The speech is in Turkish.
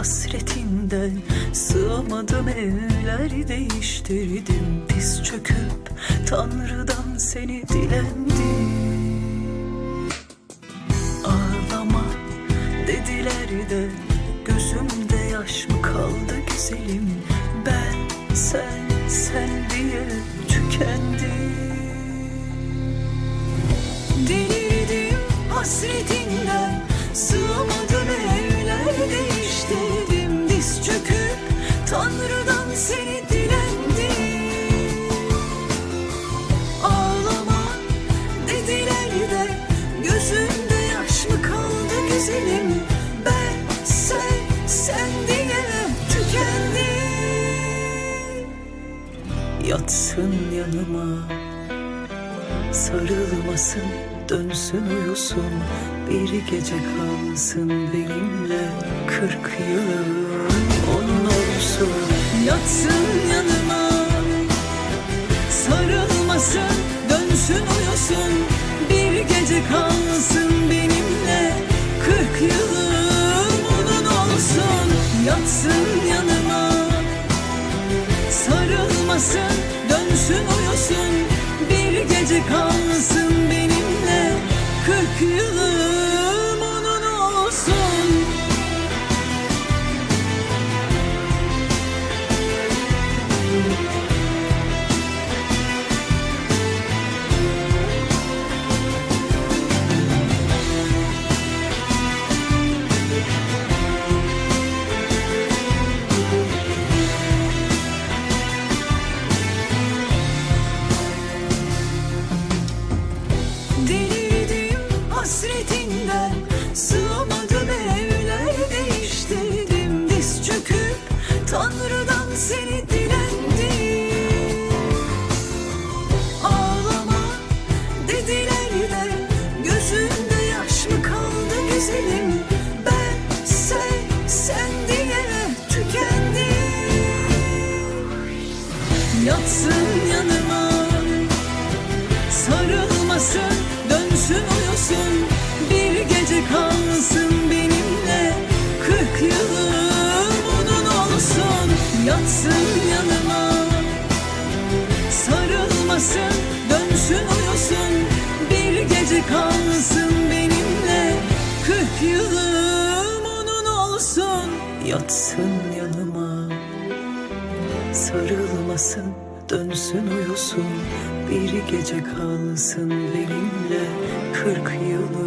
hasretinden Sığamadım evler değiştirdim. Diz çöküp Tanrı'dan seni dilendim. Ağlama dediler de Tanrı'dan seni dilendim Ağlama dediler de Gözümde yaş mı kaldı güzelim? Ben sen sen diye tükendim Yatsın yanıma Sarılmasın, dönsün uyusun. Bir gece kalsın benimle Kırk yılım onun olsun Yatsın yanıma. Sarılmasın, dönsün uyusun. Bir gece kalsın benimle. Kırk yılım onun olsun. Yatsın yanıma. Sarılmasın, Yatsın yanıma. Sarılmasın, dönsün uyusun. Bir gece kalsın benimle. Kırk yılım onun olsun. Yatsın yanıma. Sarılmasın, dönsün uyusun. Bir gece kalsın benimle. Kırk yılım onun olsun. Yatsın yanıma Sarılmasın, dönsün uyusun. Bir gece kalsın benimle Kırk yılım